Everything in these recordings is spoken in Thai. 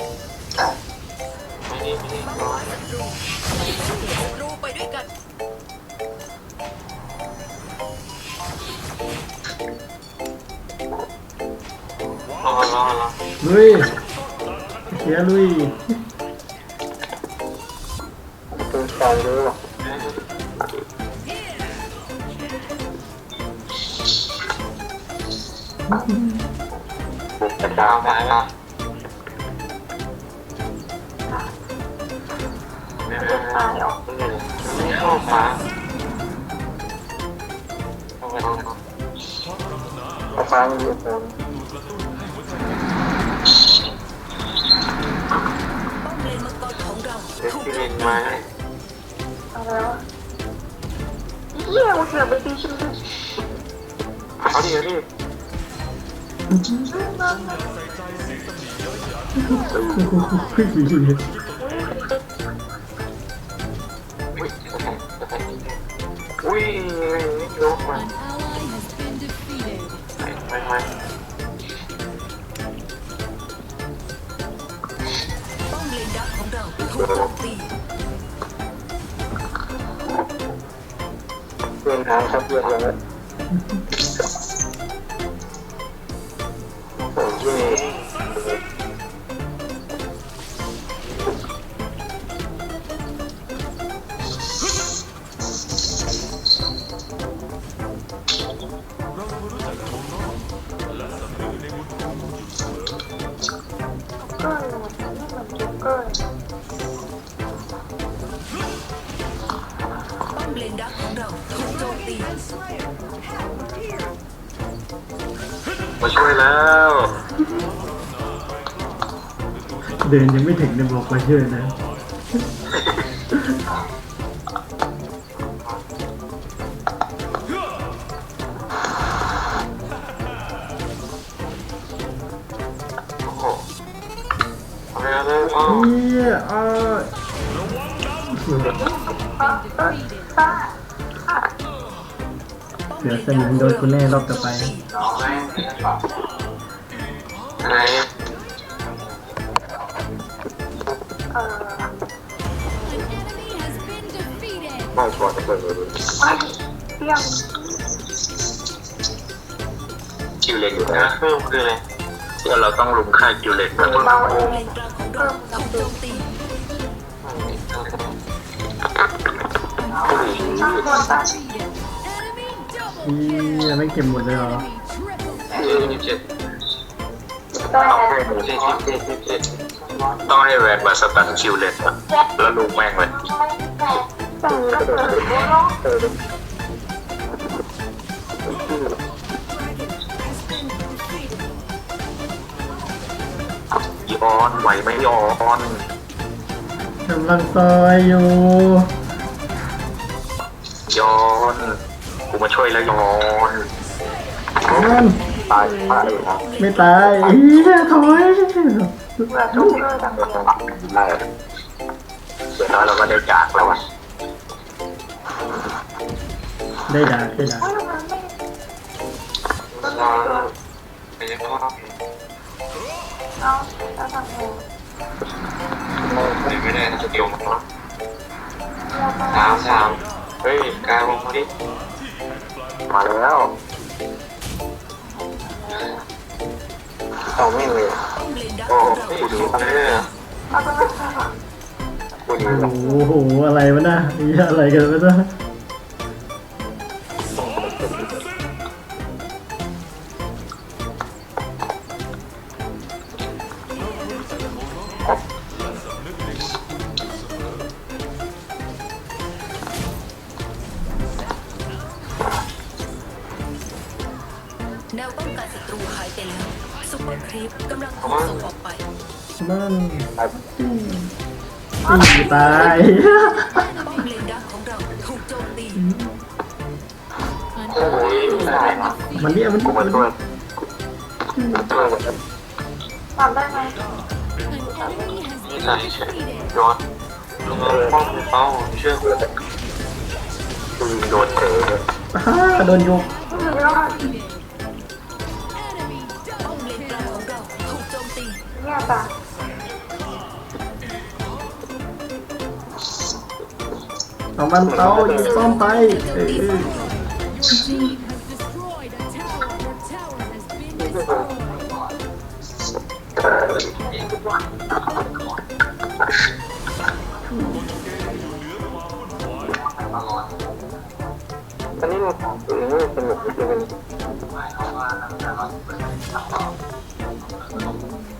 ไม่ดีไม่ดีรู้ไปด้วยกันรอรอรอลุยเชียลุยตัวชายรู้หรอบุกกระดาวมาแล้วไม่ไม่ไม่ไม่เข้าฟ้าเข้าไปเข้าไปกระฟ้ามันอยู่ตรงป้อมเลนมังกรของเราเด็กถูกที่โจเล่มนตีมาเอาแล้วเฮียกูเสือไปตีชิ้นเอาดิเอาดิขึ้นสีอุ้ ยยกมา An ally has been defeated. ไม่ไม่ป้อมเลนดักของเราถูกโจมตีเพื่อนทางครับเพื่อนเลย ป้อมเลนดักของเราถูกโจมตีมาช่วยแล้ว เดินยังไม่ถึงเนี่ยบอกมาเชื่อนะ เลยอ๋อเฮียอ่า Defeated. เสือสมิงโดนคุณแน่รอบต่อไปอะไร An enemy has been defeated. ไม่ชวนกันเลยคิวเล็กอยู่นะเพิ่มคืออะไร ที่เราต้องลุมค่าคิวเล็กนะป้อมเลนกลางของเราถูกโจมตี Defeated. Enemy double เฮียไม่เก็บหมดเลยเหรอ enemy triple เจ็ดสิบเจ็ดต้องให้เจ็ดสิบเจ็ดสิบเจ็ดต้องให้แวนมาสตันคิวเล็กอะแล้วลุมแม่งเลยเอ อย้อนไหวไหมย้อนกำลังซอยอยู่ย้อนกูมาช่วยแล้วย้อนนั่นตายตายครับไม่ตายเฮียถอยได้เดี๋ยวน้อยเราก็ได้จากแล้ววะได้ด่าได้ด่าไม่ได้ สกิลมั้งสามสามเฮ้ยกายลงมาดิมาแล้วเอาไม่เลยป้อมเลนดักโอ้ของเรากูดูเออกูดีโอ้โห อะไรวะน่ะเฮียอะไรกันวะน่ะ แนวป้องกันศัตรูหายไปแล้วซุปเปอร์ครีปกำลังถูกส่งออกไป นั่นตายตีตายป้อมเลนดักของเราถูกโจมตี An โอ้ย ally ได้ has มา been มันเนี่ยมันกูมาช่วยช่วยหมดแล้ว defeated. An enemy has นี่ใส่ been เฉย defeated. ย้อนลงมาป้องเป้าเชื่อกูกูยิงโดนเตะเลยฮ่าโดนยก ปะเอามันเตายิงป้อมไปเอ้ยเอ้ยอันนี้มันของอืมสนุกจริงๆ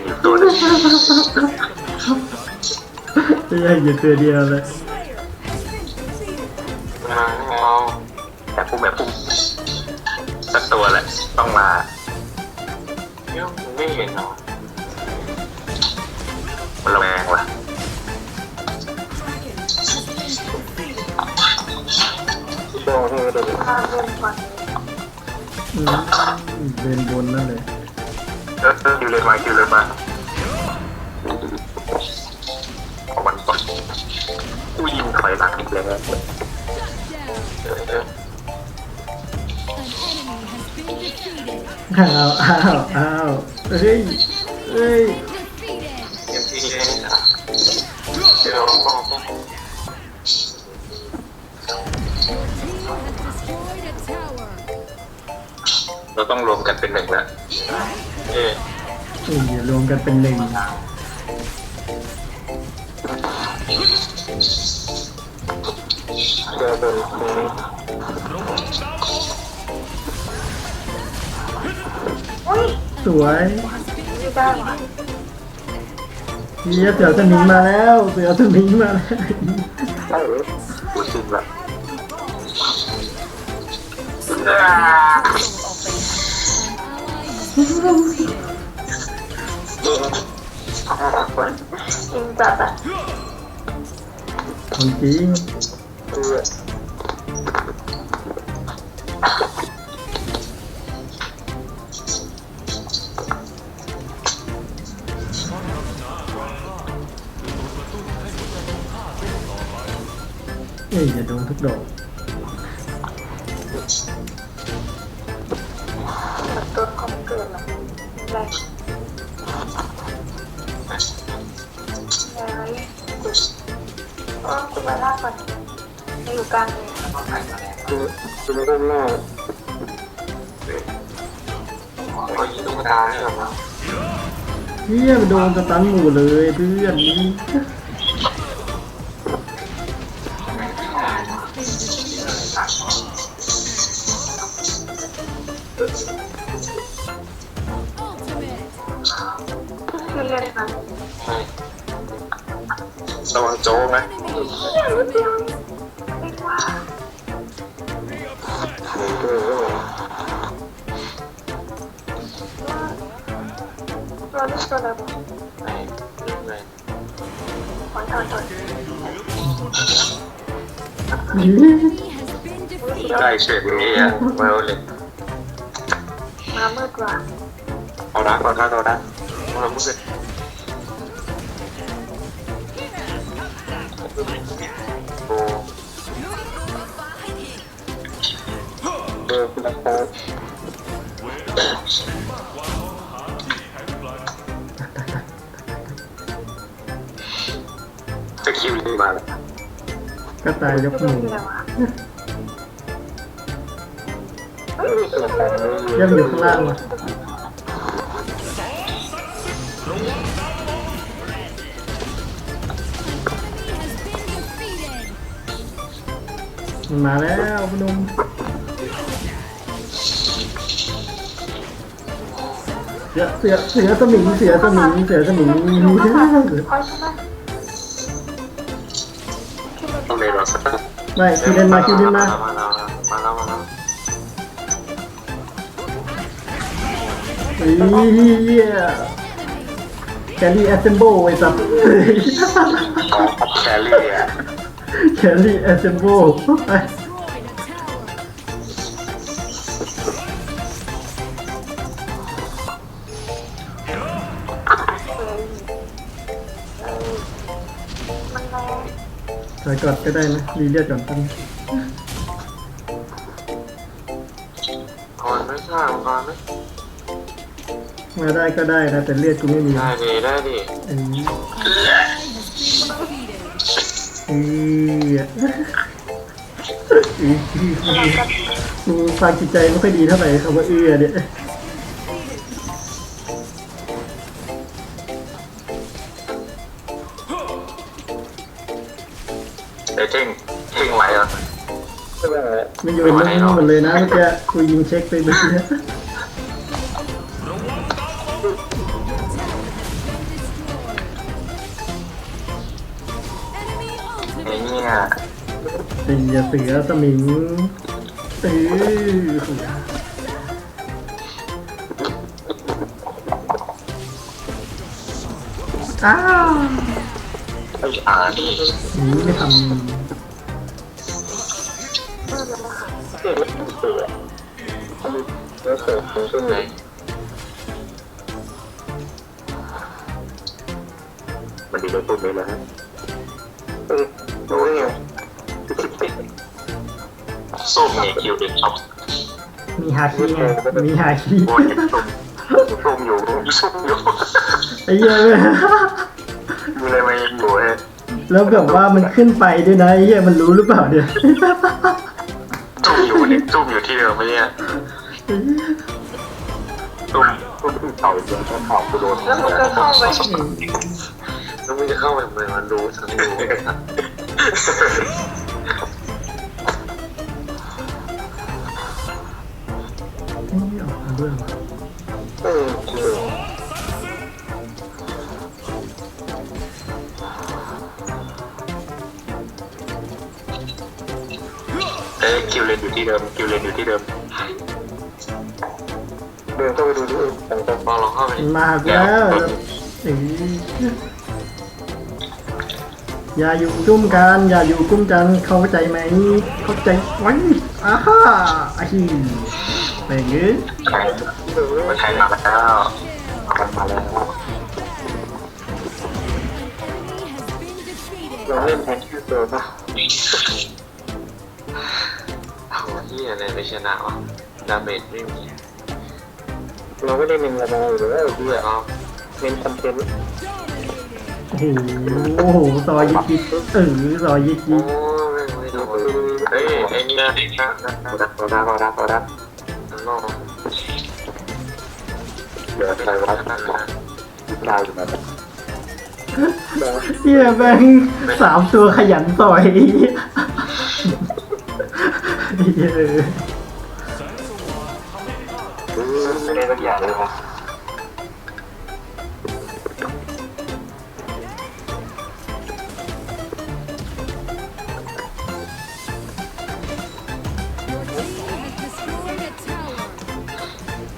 งลิงอยู่ตัวหนึงไม่ใช่อยู่ตัวเดียวเลยมาเอาแต่พุ่มแบบพุ่มสักตัวแหละต้องมาเดี๋ยวไม่เห็นเหรอมันระแวงว่ะโดนให้ก็โดนมาเล่นก่อนอืมเดินบนนั่นเลย เออเออคิวเลยมาคิวเลยมาเอามันก่อนกูยิงถอยหลังอีกแล้ว Shut down. เออเออ An enemy has been defeated. อ้าวอ้าวอ้าวเฮ้ยเฮ้ย Defeated. เต็มที่เลยนะเดี๋ยวเราก็ Team has destroyed a tower. เราต้องรวมกันเป็นหนึ่งแล้วเอ๊ะนี่รวมกันเป็นหนึ่งเจอโดนตรงนี้อุ้ยสวยม่ได้หรอเฮียเสือสมิงมาแล้ว เสือสมิงมาแล้วใช่หรืออจริงจัดอะ ของจริงคื คือคือไม่ได้หน้าก็ยิงตุ๊กตาเนี่ยหรอเฮียมันโดนสตันหมู่เลยเพื่อนนี่ Ultimate. คือเล่นมันระวังโจ้นะ Enemy เดี๋ยวเดียวไม่ เราเล่นตัวอะไรบ้างไม่ไม่ขอโทษโทษได้เฉยนี้อะไม่เอาเลยมาเมืดกว่าเอาดักเอาดักเอาดักเอาละมุสิโอ้ฟ้าให้ทีเออคือรักษา ทีวมาเลยก็ตายยกหนึ่งยังอยู่ข้างล่างวะมาแล้วพี่นุ่มเสียเสียเสียสมิงเสียสมิงเสียสมิงมีได้ ต้องเลยรอสักไม่คิวเล่นมาคิวเล่นมามาแล้วมาแล้วมาแล้วเฮ้ยแคลรี่แอสเซมโบไอ้สัตว์กองทัพแครี่อะแคลรี่แอสเซมโบ ถอยก่อนก็ได้นะรีเลือดก่อนตั้งก่อนไม่ใช่ก่อนไม่มาได้ก็ได้นะแต่เลือดกูไม่มีได้ดิได้ดิเออ Has been defeated. เออเออกูฟังจิตใจไม่ค่อยดีเท่าไหร่คำว่าเอื้อเนี่ย มดเลยนะเมื่อกี้กูยิงเช็คไปเมื่อกี้ Enemy ไอ้ ultimate. เนี่ยตีอย่าเสือสมิงเอออ้าวไอ้อ่านหนีไม่ทัน มันดีเลยพูดเลยแล้วฮะเออดูได้ไงส้มเนี่ยคิวเด็กชอบมีฮาคิไงมีฮาคิโอ้ยส้มส้มอยู่ส้มอยู่ไอ้เหี้ยเลยมีอะไรมาอยู่เฮ้ยแล้วแบบว่ามันขึ้นไปด้วยนะไอ้เหี้ยมันรู้หรือเปล่าเนี่ยส้มอยู่เนี่ยส้มอยู่ที่เดิมไหมเนี่ย ส้มส้มเข่าเดินเข่ากูโดนแล้วมันก็เข้าไปแล้วมึงจะเข้าไปทำไมมันรู้ทั้งรู้นี่เออเสือเอ้ยคิวเลนอยู่ที่เดิมคิวเลนอยู่ที่เดิม เดินเข้าไปดูดิแต่งตัวมองลองเข้าไปมันมาหากูแล้วแล้วเอ้ยอย่าอยู่จุ้มกัน อย่าอยู่กุ้มกันเข้าใจไหมเข้าใจไว้อ้าฮ่าอาฮีแม่งเอ้ยแข่งมาแข่งมาแล้วมันมาแล้ว Enemy has been defeated. เราเล่นแทนชื่อเสือป่ะโอ้ยอะไรไม่ชนะวะดาเมจไม่มี เราไม่ได้เน้นอะไรอยู่แล้วเสือเอาเน้นคอนเทนต์โอ้โหโอ้โหซอยยิกยิกเออซอยยิกโอ้ยิกไม่ไม่โดนเฮ้ยไอ้เนี่ยโอดักโอดักโอดักโอดักนอกเหลือใครวะนั่นนะดาวอยู่ไหนเฮียแบงสามตัวขยันซอยเฮีย ไม่ได้สักอย่างเลยวะ Your team has destroyed a tower.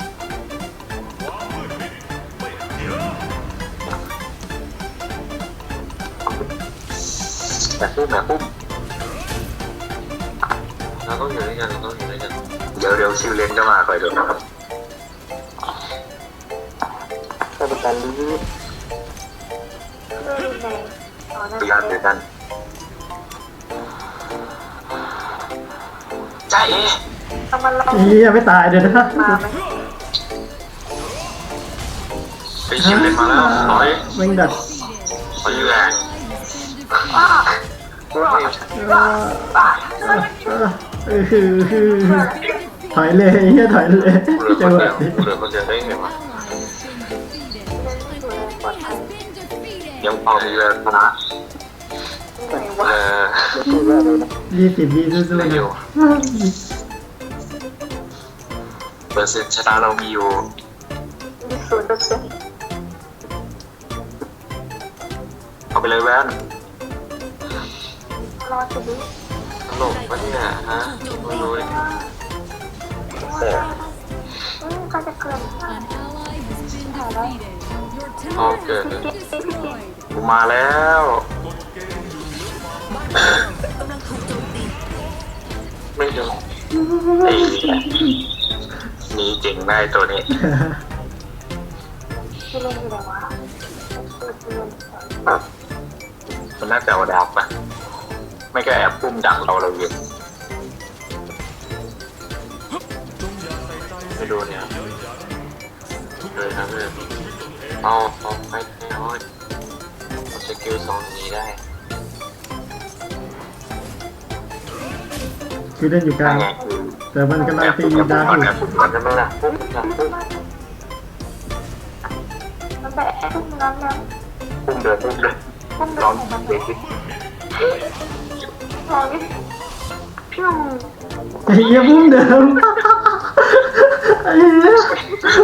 แต่ปุ๊บแบบปุ๊บเราต้องอยู่ด้วยกันเราต้องอยู่ด้วยกันเดี๋ยวเดี๋ยวชิวเลนก็มาคอยดูนะครับ การลื้อเพื่อนแรงอ๋อนั่นพยายามด้วยกันใจเอ๋เอามันลองเฮียไม่ตายเดี๋ยวนะมาไหมไปชิวเลนมาแล้วถอยแม่งดัดถอยอยู่แหละอ้าเออเออคือคือถอยเลยเฮียถอยเลยเหลือคจังนหวะเดียวนี้เหลือคนเดียวได้ไงวะ ย Has been defeated. ยังพอมีเวลาชนะไหนเอวะอยี่สิบวิสู้ๆได้นะอยู่เปอร์เซ็นต์ชนะเรามีอยู่มีศูนย์เปอร์เซ็นต์เอาไปเลยแว่นรอจะดูตลกปะเนี่ยฮะไม่รู้เลยอืมก็จะเกิน An ally has been defeated. Your tower Oh, has good. been destroyed. กูมาแล้วบ้านกำลังถูกโจมตีไม่ยอมไอ้หนีเก่งได้ตัวนี้มันน่าจะเอาดาบปะไม่ก็แอบปุ่มดักเราเราอยู่ไม่ดูเนี่ยเลยนะเพื่อนเอาเอาไปเอาเอา สกิลสองนี้ได้คือเล่นอยู่กลางไงคือแต่มันกำลังตีดาร์กก่ออนยู่แอบปุ่มก่อนได้ไหมล่ะปุ่มดักปุ่มมันแบบพุ่งนั้นแล้วปุ่มเดินปุ่มเดินพุ่งเดิลองนของมันเบสิกลองดิพี่มึงไอ้เหี้ยพุ่งเดิมไอ้เหี้ย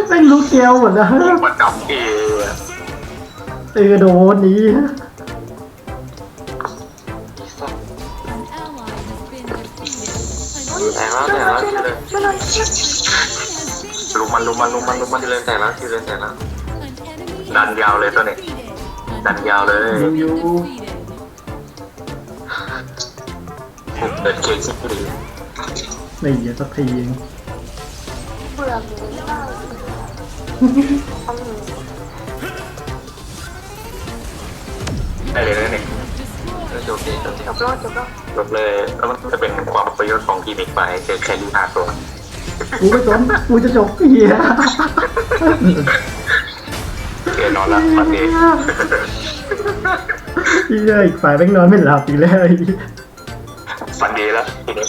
เป็นลูกเกลหมดแล้วมันจับเอเออโดนนี้ An ally has been defeated. An แต่แล้วแต่แล้วที่เลยช่วยหน่อย enemy has been ลุมมันลุมมันลุมมันลุมมันที่เลยแต่แล้วที่เลยแต่แล้ว An enemy ดันยาวเลยตัวนี้ defeated. ดันยาวเลยอยู่อยู่ Defeated. ผมเดินเค้กซิปดีไม่เหี้ยสักทีเองเบื่อหมูมาก ได้เลยนะเนี่ยจบเลยจบจบรอดจบรอดจบเลยแล้วมันจะเป็นความประโยชน์ของทีมอีกฝ่ายคือแค่ยูห้าตัวกูไม่สนกูจะจบเหี้ยเกนอนละวันนี้เหี้ยอีกฝ่ายแม่งนอนไม่หลับอีกแล้วไอ้เหี้ยฟันดีแล้วทีนี้